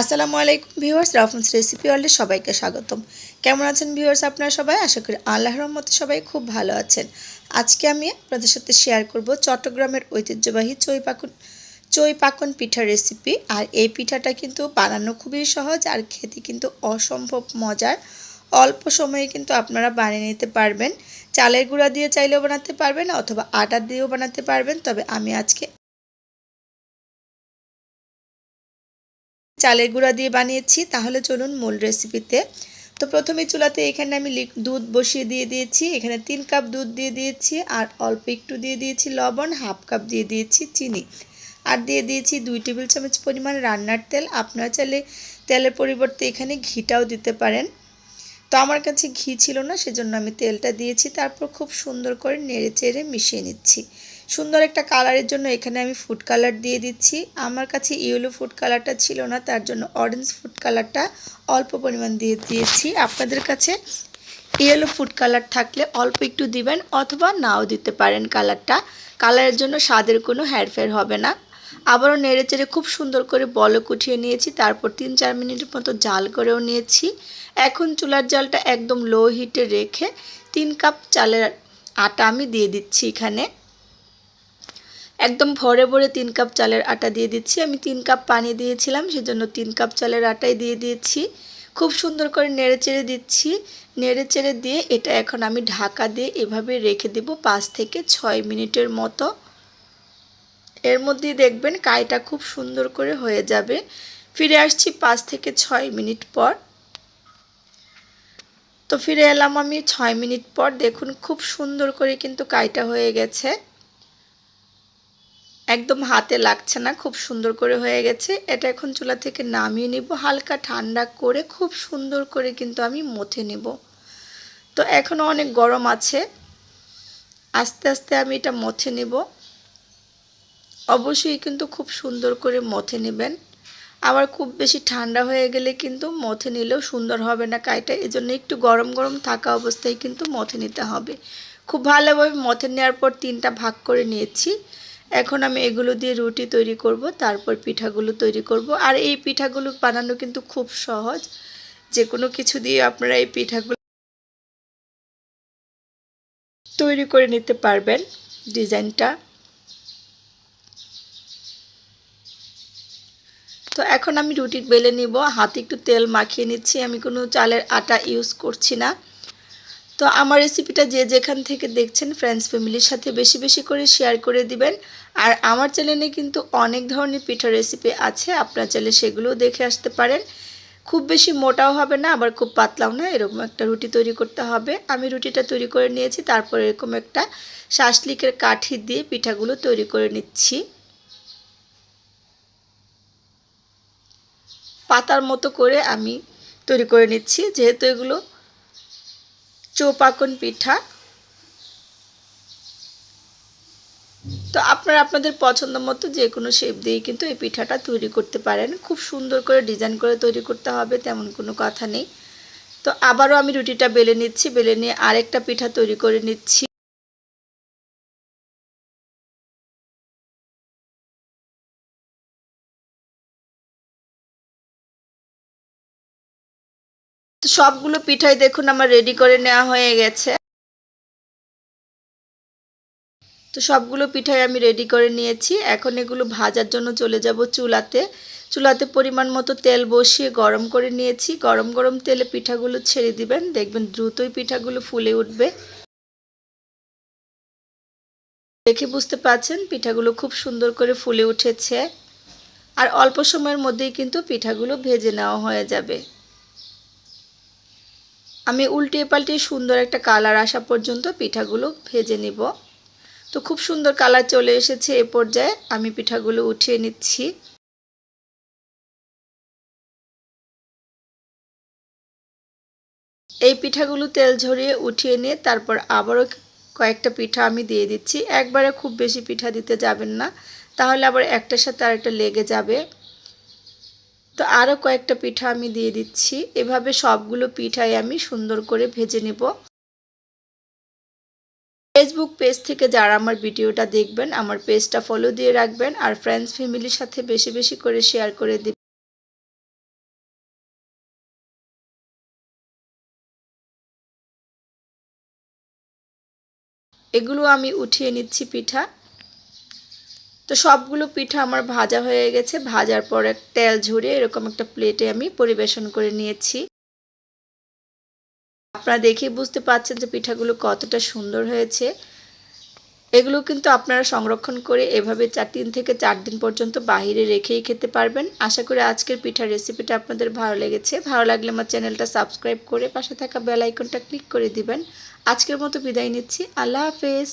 আসসালামু আলাইকুম viewers রাফুন্স recipe ওয়ার্ল্ডে সবাইকে স্বাগতম। কেমন আছেন ভিউয়ার্স আপনারা সবাই? আশা করি আল্লাহর রহমতে সবাই খুব ভালো আছেন। আজকে আমি আপনাদের সাথে শেয়ার করব চট্টগ্রামের ঐতিহ্যবাহী চই পাকুন, চই পাকন পিঠার রেসিপি আর এই পিঠাটা কিন্তু বানানো খুবই সহজ আর খেতে কিন্তু অসম্ভব মজার। অল্প সময়ে কিন্তু আপনারা বানিয়ে নিতে পারবেন। চালের গুঁড়া দিয়ে চাইলেও বানাতে পারবেন অথবা আটা দিয়েও বানাতে পারবেন। তবে আমি আজকে চালের গুঁড়া দিয়ে বানিয়েছি, তাহলে চলুন মূল রেসিপিতে তো প্রথমে চুলাতে এখানে আমি দুধ বসিয়ে দিয়ে দিয়েছি, এখানে তিন কাপ দুধ দিয়ে দিয়েছি, আর অল্প একটু দিয়ে দিয়েছি লবণ, হাফ কাপ দিয়ে দিয়েছি চিনি। আর দিয়ে দিয়েছি দুই টেবিল চামচ পরিমাণ রান্নার তেল, আপনারা চাইলে তেলের পরিবর্তে এখানে ঘিটাও দিতে পারেন। তো আমার কাছে ঘি ছিল না, সেজন্য আমি তেলটা দিয়েছি, তারপর খুব সুন্দর করে নেড়ে চেড়ে মিশিয়ে নিচ্ছি। সুন্দর একটা কালারের জন্য এখানে আমি ফুড কালার দিয়ে দিচ্ছি। আমার কাছে ইয়েলো ফুড কালারটা ছিল না, তার জন্য অরেঞ্জ ফুড কালারটা অল্প পরিমাণ দিয়ে দিয়েছি। আপনাদের কাছে ইয়েলো ফুড কালার থাকলে অল্প একটু দিবেন অথবা নাও দিতে পারেন কালারটা কালারের জন্য স্বাদের কোনো হেরফের হবে না। আবারও নেড়ে চেড়ে খুব সুন্দর করে বলক উঠিয়ে নিয়েছি, তারপর তিন চার মিনিটের মতো জাল করেও নিয়েছি। এখন চুলার জালটা একদম লো হিটে রেখে তিন কাপ চালের আটা আমি দিয়ে দিচ্ছি এখানে। একদম ভরে ভরে তিন কাপ চালের আটা দিয়ে দিচ্ছি। আমি তিন কাপ পানি দিয়েছিলাম, সেজন্য তিন কাপ চালের আটাই দিয়ে দিয়েছি খুব সুন্দর করে নেড়ে চেড়ে দিচ্ছি। নেড়ে চেড়ে দিয়ে এটা এখন আমি ঢাকা দিয়ে এভাবে রেখে দেব পাঁচ থেকে ছয় মিনিটের মতো। এর মধ্যেই দেখবেন কাইটা খুব সুন্দর করে হয়ে যাবে। ফিরে আসছি পাঁচ থেকে ছয় মিনিট পর। তো ফিরে এলাম আমি ছয় মিনিট পর। দেখুন খুব সুন্দর করে কিন্তু কাইটা হয়ে গেছে। একদম হাতে লাগছে না, খুব সুন্দর করে হয়ে গেছে। এটা এখন চুলা থেকে নামিয়ে নিব, হালকা ঠান্ডা করে খুব সুন্দর করে কিন্তু আমি মথে নেব। তো এখনও অনেক গরম আছে, আস্তে আস্তে আমি এটা মথে নেব। অবশ্যই কিন্তু খুব সুন্দর করে মথে নেবেন। আবার খুব বেশি ঠান্ডা হয়ে গেলে কিন্তু মথে নিলেও সুন্দর হবে না কাইটা এই জন্য একটু গরম গরম থাকা অবস্থায় কিন্তু মথে নিতে হবে। খুব ভালোভাবে মথে নেওয়ার পর তিনটা ভাগ করে নিয়েছি। এখন আমি এগুলো দিয়ে রুটি তৈরি করব, তারপর পিঠাগুলো তৈরি করব। আর এই পিঠাগুলো বানানো কিন্তু খুব সহজ। যে কোনো কিছু দিয়ে আপনারা এই পিঠাগুলো তৈরি করে নিতে পারবেন ডিজাইনটা। তো এখন আমি রুটি বেলে নিব, হাতে একটু তেল মাখিয়ে নিচ্ছি। আমি কোনো চালের আটা ইউজ করছি না। তো আমার রেসিপিটা যে যেখান থেকে দেখছেন ফ্রেন্ডস ফ্যামিলির সাথে বেশি বেশি করে শেয়ার করে দিবেন। আর আমার চ্যানেলে কিন্তু অনেক ধরনের পিঠা রেসিপি আছে, আপনার চ্যানেলে সেগুলোও দেখে আসতে পারেন। খুব বেশি মোটাও হবে না, আবার খুব পাতলাও না, এরকম একটা রুটি তৈরি করতে হবে। আমি রুটিটা তৈরি করে নিয়েছি, তারপর এরকম একটা শাসলিকের কাঠি দিয়ে পিঠাগুলো তৈরি করে নিচ্ছি। পাতার মতো করে আমি তৈরি করে নিচ্ছি, যেহেতু এগুলো চৌপাকন পিঠা। তো আপনারা আপনাদের পছন্দ মতো যে কোনো শেপ দিয়েই কিন্তু এই পিঠাটা তৈরি করতে পারেন। খুব সুন্দর করে ডিজাইন করে তৈরি করতে হবে, তেমন কোনো কথা নেই। তো আবারও আমি রুটিটা বেলে নিচ্ছি, বেলে নিয়ে আরেকটা পিঠা তৈরি করে নিচ্ছি। তো সবগুলো পিঠাই দেখুন আমার রেডি করে নেওয়া হয়ে গেছে। তো সবগুলো পিঠাই আমি রেডি করে নিয়েছি। এখন এগুলো ভাজার জন্য চলে যাব চুলাতে। চুলাতে পরিমাণ মতো তেল বসিয়ে গরম করে নিয়েছি। গরম গরম তেলে পিঠাগুলো ছেড়ে দিবেন। দেখবেন দ্রুতই পিঠাগুলো ফুলে উঠবে। দেখে বুঝতে পাচ্ছেন পিঠাগুলো খুব সুন্দর করে ফুলে উঠেছে। আর অল্প সময়ের মধ্যেই কিন্তু পিঠাগুলো ভেজে নেওয়া হয়ে যাবে। আমি উল্টিয়ে পাল্টিয়ে সুন্দর একটা কালার আসা পর্যন্ত পিঠাগুলো ভেজে নিব। তো খুব সুন্দর কালার চলে এসেছে এ পর্যায়ে। আমি পিঠাগুলো উঠিয়ে নিচ্ছি। এই পিঠাগুলো তেল ঝরিয়ে উঠিয়ে নিয়ে তারপর আবারও কয়েকটা পিঠা আমি দিয়ে দিচ্ছি। একবারে খুব বেশি পিঠা দিতে যাবেন না। তাহলে আবার একটার সাথে আরেকটা লেগে যাবে। তো আরও কয়েকটা পিঠা আমি দিয়ে দিচ্ছি। এভাবে সবগুলো পিঠাই আমি সুন্দর করে ভেজে নেব। ফেসবুক পেজ থেকে যারা আমার ভিডিওটা দেখবেন, আমার পেজটা ফলো দিয়ে রাখবেন আর ফ্রেন্ডস ফ্যামিলির সাথে বেশি বেশি করে শেয়ার করে দিবেন। এগুলো আমি উঠিয়ে নিচ্ছি পিঠা। তো সবগুলো পিঠা আমার ভাজা হয়ে গেছে। ভাজার পরে তেল ঝরিয়ে এরকম একটা প্লেটে আমি পরিবেশন করে নিয়েছি। আপনারা দেখেই বুঝতে পারছেন যে পিঠাগুলো কতটা সুন্দর হয়েছে। এগুলো কিন্তু আপনারা সংরক্ষণ করে এভাবে চার তিন থেকে চার দিন পর্যন্ত বাহিরে রেখেই খেতে পারবেন। আশা করি আজকের পিঠার রেসিপিটা আপনাদের ভালো লেগেছে। ভালো লাগলে আমার চ্যানেলটা সাবস্ক্রাইব করে পাশে থাকা বেল আইকনটা ক্লিক করে দিবেন। আজকের মতো বিদায় নিচ্ছি। আল্লাহ হাফেজ।